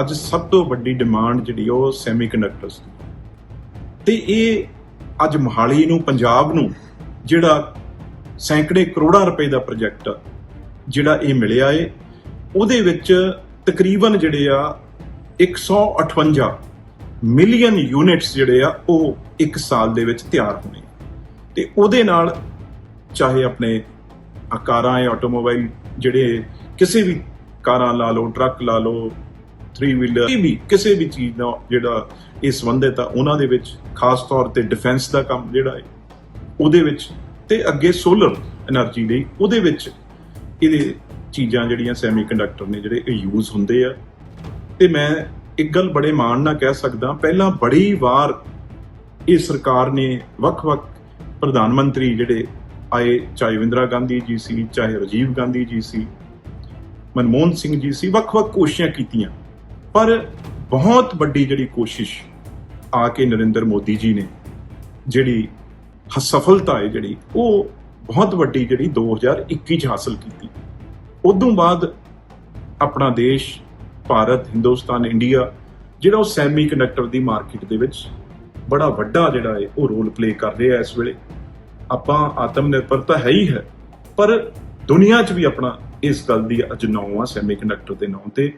ਅੱਜ ਸਭ ਤੋਂ ਵੱਡੀ ਡਿਮਾਂਡ ਜਿਹੜੀ ਉਹ ਸੈਮੀਕੰਡਕਟਰਸ ਦੀ। ਤੇ ਇਹ ਅੱਜ ਮੋਹਾਲੀ ਨੂੰ, ਪੰਜਾਬ ਨੂੰ ਜਿਹੜਾ ਸੈਂਕੜੇ ਕਰੋੜਾਂ ਰੁਪਏ ਦਾ ਪ੍ਰੋਜੈਕਟ ਜਿਹੜਾ ਇਹ ਮਿਲਿਆ ਏ, ਉਹਦੇ ਵਿੱਚ ਤਕਰੀਬਨ ਜਿਹੜੇ ਆ 158 ਮਿਲੀਅਨ ਯੂਨਿਟਸ ਜਿਹੜੇ ਆ, ਉਹ ਇੱਕ ਸਾਲ ਦੇ ਵਿੱਚ ਤਿਆਰ ਹੋਣੇ। ਤੇ ਉਹਦੇ ਨਾਲ ਚਾਹੇ ਆਪਣੇ ਕਾਰਾਂ ਜਾਂ ਆਟੋਮੋਬਾਈਲ ਜਿਹੜੇ ਕਿਸੇ ਵੀ ਕਾਰਾਂ ਲਾ ਲਓ ਟਰੱਕ ਲਾ ਲਓ ਥਰੀ ਵੀਲਰ ਇਹ ਵੀ ਕਿਸੇ ਵੀ ਚੀਜ਼ ਦਾ ਜਿਹੜਾ ਇਹ ਸੰਬੰਧਿਤ ਆ ਉਹਨਾਂ ਦੇ ਵਿੱਚ ਖਾਸ ਤੌਰ ਤੇ ਡਿਫੈਂਸ ਦਾ ਕੰਮ ਜਿਹੜਾ ਹੈ, ਉਹਦੇ ਵਿੱਚ ਤੇ ਅੱਗੇ ਸੋਲਰ એનર્ਜੀ ਲਈ ਉਹਦੇ ਵਿੱਚ ਇਹਦੇ ਚੀਜ਼ਾਂ ਜਿਹੜੀਆਂ ਸੈਮੀਕੰਡਕਟਰ ਨੇ ਜਿਹੜੇ ਇਹ ਯੂਜ਼ ਹੁੰਦੇ ਆ। ਤੇ ਮੈਂ ਇੱਕ ਗੱਲ ਬੜੇ ਮਾਣ ਨਾਲ ਕਹਿ ਸਕਦਾ, ਪਹਿਲਾਂ ਬੜੀ ਵਾਰ ਇਹ ਸਰਕਾਰ ਨੇ ਵੱਖ-ਵੱਖ ਪ੍ਰਧਾਨ ਮੰਤਰੀ ਜਿਹੜੇ ਆਏ, ਚਾਹੇ ਵਿੰਦਰਾ ਗਾਂਧੀ ਜੀ ਸੀ, ਚਾਹੇ ਰਾਜੀਵ ਗਾਂਧੀ ਜੀ ਸੀ, ਮਨਮੋਹਨ ਸਿੰਘ ਜੀ ਸੀ, ਵੱਖ-ਵੱਖ ਕੋਸ਼ਿਸ਼ਾਂ ਕੀਤੀਆਂ। ਪਰ ਬਹੁਤ ਵੱਡੀ ਜਿਹੜੀ ਕੋਸ਼ਿਸ਼ ਆ ਕੇ ਨਰਿੰਦਰ ਮੋਦੀ ਜੀ ਨੇ, ਜਿਹੜੀ ਹ- ਸਫਲਤਾ ਹੈ ਜਿਹੜੀ, ਉਹ ਬਹੁਤ ਵੱਡੀ ਜਿਹੜੀ 2021 ਚ ਹਾਸਲ ਕੀਤੀ। ਉਦੋਂ ਬਾਅਦ ਆਪਣਾ ਦੇਸ਼, ਭਾਰਤ, ਹਿੰਦੁਸਤਾਨ, ਇੰਡੀਆ, ਜਿਹੜਾ ਉਹ ਸੈਮੀ ਕੰਡਕਟਰ ਦੀ ਮਾਰਕੀਟ ਦੇ ਵਿੱਚ ਬੜਾ ਵੱਡਾ ਜਿਹੜਾ ਹੈ, ਉਹ ਰੋਲ ਪਲੇ ਕਰ ਰਿਹਾ ਇਸ ਵੇਲੇ। ਆਪਾਂ ਆਤਮ ਨਿਰਭਰਤਾ ਹੈ ਹੀ ਹੈ, ਪਰ ਦੁਨੀਆ 'ਚ ਵੀ ਆਪਣਾ ਇਸ ਗੱਲ ਦੀ ਅੱਜ ਨਾਂ ਆ ਸੈਮੀ ਕੰਡਕਟਰ ਦੇ ਨਾਂ ਤੇ।